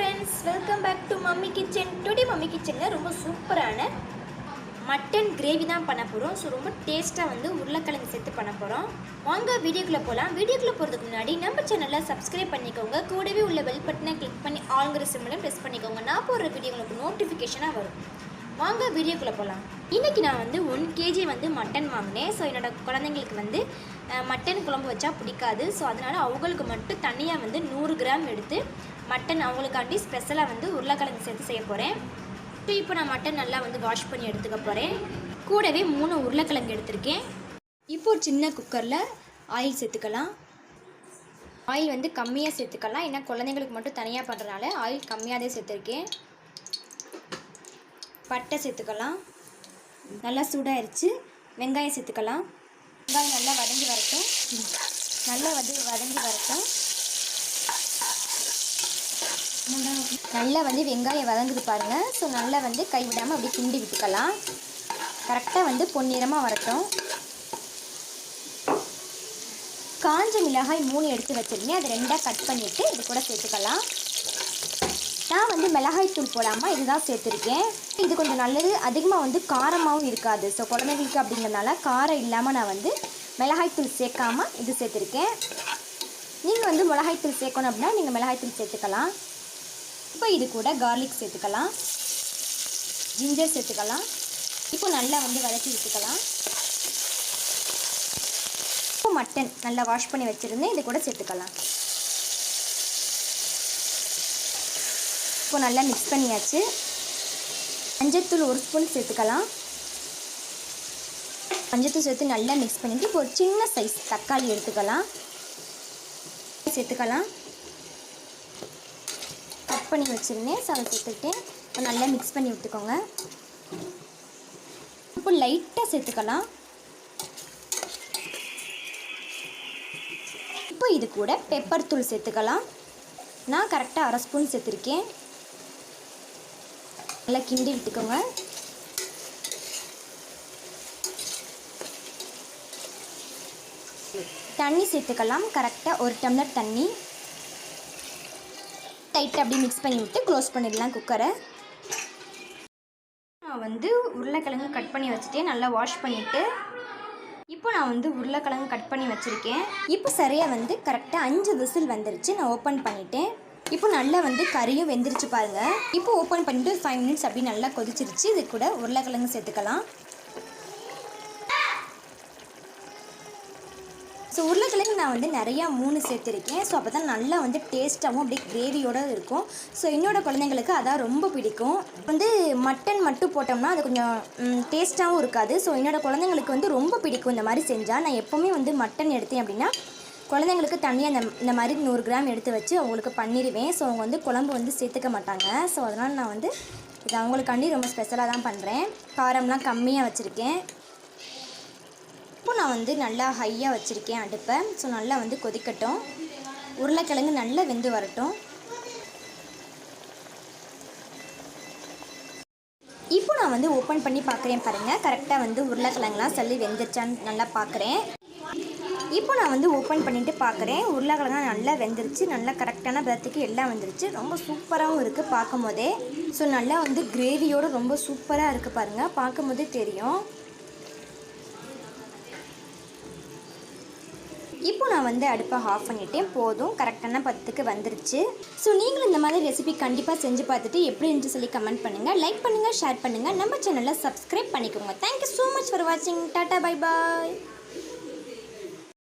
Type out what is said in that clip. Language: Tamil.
Friends welcome back to mummy kitchen today mummy கிச்சனில் ரொம்ப சூப்பரான மட்டன் கிரேவி தான் பண்ண போகிறோம் ஸோ ரொம்ப டேஸ்ட்டாக வந்து உருளைக்கிழங்கு சேர்த்து பண்ண போகிறோம் வாங்க வீடியோக்குள்ளே போகலாம் வீடியோக்குள்ளே போகிறதுக்கு முன்னாடி நம்ம சேனலில் சப்ஸ்கிரைப் பண்ணிக்கோங்க. கூடவே உள்ள பெல் பட்டனை கிளிக் பண்ணி ஆளுங்கிற சிம்மிலும் ப்ரெஸ் பண்ணிக்கோங்க. நான் போடுற வீடியோ உங்களுக்கு நோட்டிஃபிகேஷனாக வரும். வாங்க வீடியோக்குள்ளே போகலாம் இன்றைக்கி நான் வந்து ஒன் கேஜி வந்து மட்டன் வாங்கினேன். ஸோ என்னோட குழந்தைங்களுக்கு வந்து மட்டன் குழம்பு வச்சா பிடிக்காது. ஸோ அதனால் அவங்களுக்கு மட்டும் தனியாக வந்து நூறு கிராம் எடுத்து மட்டன் அவங்களுக்காண்டி ஸ்பெஷலாக வந்து உருளைக்கிழங்கு சேர்த்து செய்ய போகிறேன் ஸோ இப்போ நான் மட்டன் நல்லா வந்து வாஷ் பண்ணி எடுத்துக்க போகிறேன் கூடவே மூணு உருளைக்கிழங்கு எடுத்திருக்கேன். இப்போ ஒரு சின்ன குக்கரில் ஆயில் சேர்த்துக்கலாம். ஆயில் வந்து கம்மியாக சேர்த்துக்கலாம். ஏன்னா குழந்தைங்களுக்கு மட்டும் தனியாக பண்ணுறதுனால ஆயில் கம்மியாகவே சேர்த்துருக்கேன். பட்டை சேர்த்துக்கலாம். நல்லா சூடாயிருச்சு. வெங்காயம் சேர்த்துக்கலாம். வெங்காயம் நல்லா வதங்கி வரட்டும். நல்லா வந்து வதங்கி வரட்டும். நல்லா வந்து வெங்காயம் வதங்குது பாருங்கள் ஸோ நல்லா வந்து கைவிடாமல் அப்படியே கிண்டி விட்டுக்கலாம். கரெக்டாக வந்து பொன்னிறமாக வரட்டும். காஞ்ச மிளகாய் மூணு எடுத்து வச்சுருந்தேன். அதை ரெண்டாக கட் பண்ணிவிட்டு இது கூட சேர்த்துக்கலாம். நான் வந்து மிளகாய் தூள் போடாமல் இதுதான் சேர்த்துருக்கேன். இது கொஞ்சம் நல்லது. அதிகமாக வந்து காரமாகவும் இருக்காது. ஸோ குழந்தைங்களுக்கு அப்படிங்கிறதுனால காரம் இல்லாமல் நான் வந்து மிளகாய் தூள் சேர்க்காம இது சேர்த்துருக்கேன். நீங்கள் வந்து மிளகாய் தூள் சேர்க்கணும் அப்படின்னா நீங்கள் மிளகாய் தூள் சேர்த்துக்கலாம். இப்போ இது கூட கார்லிக் சேர்த்துக்கலாம். ஜிஞ்சர் சேர்த்துக்கலாம். இப்போ நல்லா வந்து வதக்கி விட்டுக்கலாம். இப்போ மட்டன் நல்லா வாஷ் பண்ணி வச்சுருந்தேன் இது கூட சேர்த்துக்கலாம். இப்போ நல்லா மிக்ஸ் பண்ணியாச்சு. மஞ்சத்தூள் ஒரு ஸ்பூன் சேர்த்துக்கலாம். மஞ்சத்தூள் சேர்த்து நல்லா மிக்ஸ் பண்ணிவிட்டு இப்போ ஒரு சின்ன சைஸ் தக்காளி எடுத்துக்கலாம். சேர்த்துக்கலாம். கட் பண்ணி வச்சுருந்தேன். ஸோ அதை சேர்த்துக்கிட்டேன் நல்லா மிக்ஸ் பண்ணி விட்டுக்கோங்க. உப்பு லைட்டாக சேர்த்துக்கலாம். இப்போ இது கூட பெப்பர் தூள் சேர்த்துக்கலாம். நான் கரெக்டாக அரை ஸ்பூன் சேர்த்துருக்கேன். நல்லா கிண்டி விட்டுக்கோங்க. தண்ணி சேர்த்துக்கலாம். கரெக்டாக ஒரு டம்ளர் தண்ணி. டைட்டாக அப்படியே மிக்ஸ் பண்ணி விட்டு க்ளோஸ் பண்ணிடலாம் குக்கரை நான் வந்து உருளைக்கிழங்கு கட் பண்ணி வச்சுட்டேன். நல்லா வாஷ் பண்ணிவிட்டு இப்போ நான் வந்து உருளைக்கிழங்கு கட் பண்ணி வச்சுருக்கேன். இப்போ சரியாக வந்து கரெக்டாக அஞ்சு விசில் வந்துருச்சு. நான் ஓப்பன் பண்ணிட்டேன். இப்போ நல்லா வந்து கறியும் வெந்துருச்சு பாருங்கள் இப்போ ஓப்பன் பண்ணிட்டு ஃபைவ் மினிட்ஸ் அப்படி நல்லா கொதிச்சிருச்சு. இது கூட உருளைக்கிழங்கு சேர்த்துக்கலாம். ஸோ உருளைக்கிழங்கு நான் வந்து நிறையா மூணு சேர்த்துருக்கேன். ஸோ அப்போ தான் நல்லா வந்து டேஸ்ட்டாகவும் அப்படியே கிரேவியோடு இருக்கும். ஸோ என்னோடய குழந்தைங்களுக்கு அதான் ரொம்ப பிடிக்கும். வந்து மட்டன் மட்டும் போட்டோம்னா அது கொஞ்சம் டேஸ்ட்டாகவும் இருக்காது. ஸோ என்னோடய குழந்தைங்களுக்கு வந்து ரொம்ப பிடிக்கும் இந்த மாதிரி செஞ்சால் நான் எப்போவுமே வந்து மட்டன் எடுத்தேன் அப்படின்னா குழந்தைங்களுக்கு தனியாக இந்த இந்த மாதிரி நூறு கிராம் எடுத்து வச்சு அவங்களுக்கு பண்ணிடுவேன் ஸோ அவங்க வந்து குழம்பு வந்து சேர்த்துக்க மாட்டாங்க. ஸோ அதனால் நான் வந்து இது அவங்களுக்காண்டி ரொம்ப ஸ்பெஷலாக தான் பண்ணுறேன் காரம்லாம் கம்மியாக வச்சுருக்கேன். இப்போ நான் வந்து நல்லா ஹையாக வச்சுருக்கேன் அடுப்பை. ஸோ நல்லா வந்து கொதிக்கட்டும். உருளைக்கிழங்கு நல்லா வெந்து வரட்டும். இப்போ நான் வந்து ஓப்பன் பண்ணி பார்க்குறேன் பாருங்கள் கரெக்டாக வந்து உருளைக்கிழங்குலாம் சொல்லி வெந்துருச்சான்னு நல்லா பார்க்குறேன். இப்போ நான் வந்து ஓப்பன் பண்ணிவிட்டு பார்க்குறேன். உருளைக்கிழங்கு நல்லா வெந்துருச்சு. நல்லா கரெக்டான பதத்துக்கு எல்லாம் வந்துருச்சு. ரொம்ப சூப்பராகவும் இருக்குது பார்க்கும் போதே ஸோ நல்லா வந்து கிரேவியோடு ரொம்ப சூப்பராக இருக்குது பாருங்கள் பார்க்கும் போதே தெரியும். இப்போ நான் வந்து அடுப்பை ஆஃப் பண்ணிட்டேன். போதும். கரெக்டான பத்துக்கு வந்துருச்சு. ஸோ நீங்களும் இந்த மாதிரி ரெசிபி கண்டிப்பாக செஞ்சு பார்த்துட்டு எப்படி இருந்துச்சு சொல்லி கமெண்ட் பண்ணுங்கள் லைக் பண்ணுங்கள் ஷேர் பண்ணுங்கள் நம்ம சேனலை சப்ஸ்கிரைப் பண்ணிக்கோங்க. Thank you so much for வாட்சிங் டாட்டா பை பாய்